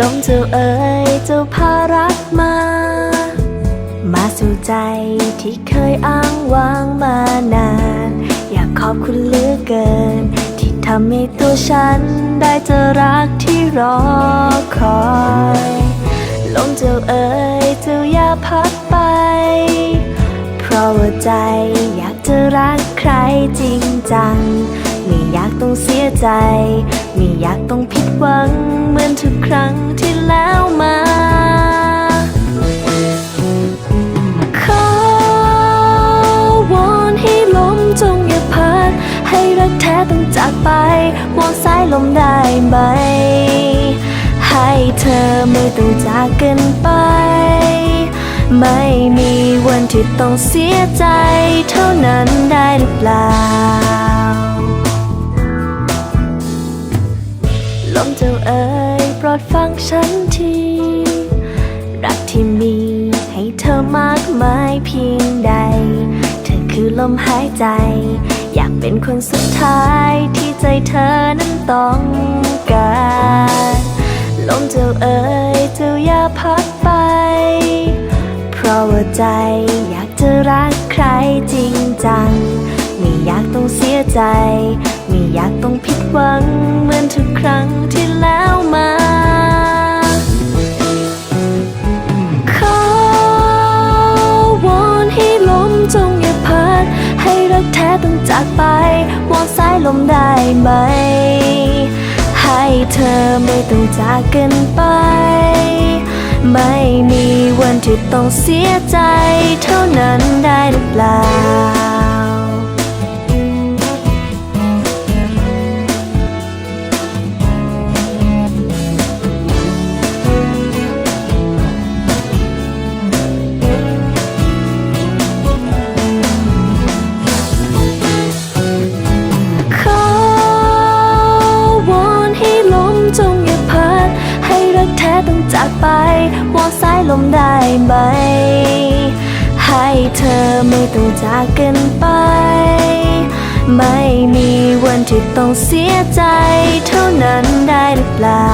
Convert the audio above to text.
ลมเจ้าเอ๋ยเจ้าพารักมา มาสู่ใจที่เคยอ้างว้างมานาน อยากขอบคุณเหลือเกิน ที่ทำให้ตัวฉันได้เจอรักที่รอคอยลมเจ้าเอ๋ยเจ้าอย่าพัดไป เพราะว่าใจอยากจะรักใครจริงจัง ไม่อยากต้องเสียใจ ไม่อยากต้องผิดหวัง เหมือนทุกครั้งที่แล้วมาขอวอนให้ลมจงอย่าพัด ให้รักแท้ต้องจากไปวอนสายลมได้ไหม ให้เธอไม่ต้องจากกันไปไม่มีวันที่ต้องเสียใจเท่านั้นได้หรือเปล่า คือลมหายใจ อยากเป็นคนสุดท้ายที่ใจเธอนั้นต้องการ ลมเจ้าเอ๋ยเจ้าอย่าพัดไป เพราะว่าใจอยากจะรักใครจริงจัง ไม่อยากต้องเสียใจ ไม่อยากต้องผิดหวัง เหมือนทุกครั้งที่แล้วมา จากไปวองสายลมได้ไหม ให้เธอไม่ต้องจากกันไป ไม่มีวันที่ต้องเสียใจ เท่านั้นได้หรือเปล่า จากไปมองสายลมได้ไหม ให้เธอไม่ต้องจากกันไป ไม่มีวันที่ต้องเสียใจ เท่านั้นได้หรือเปล่า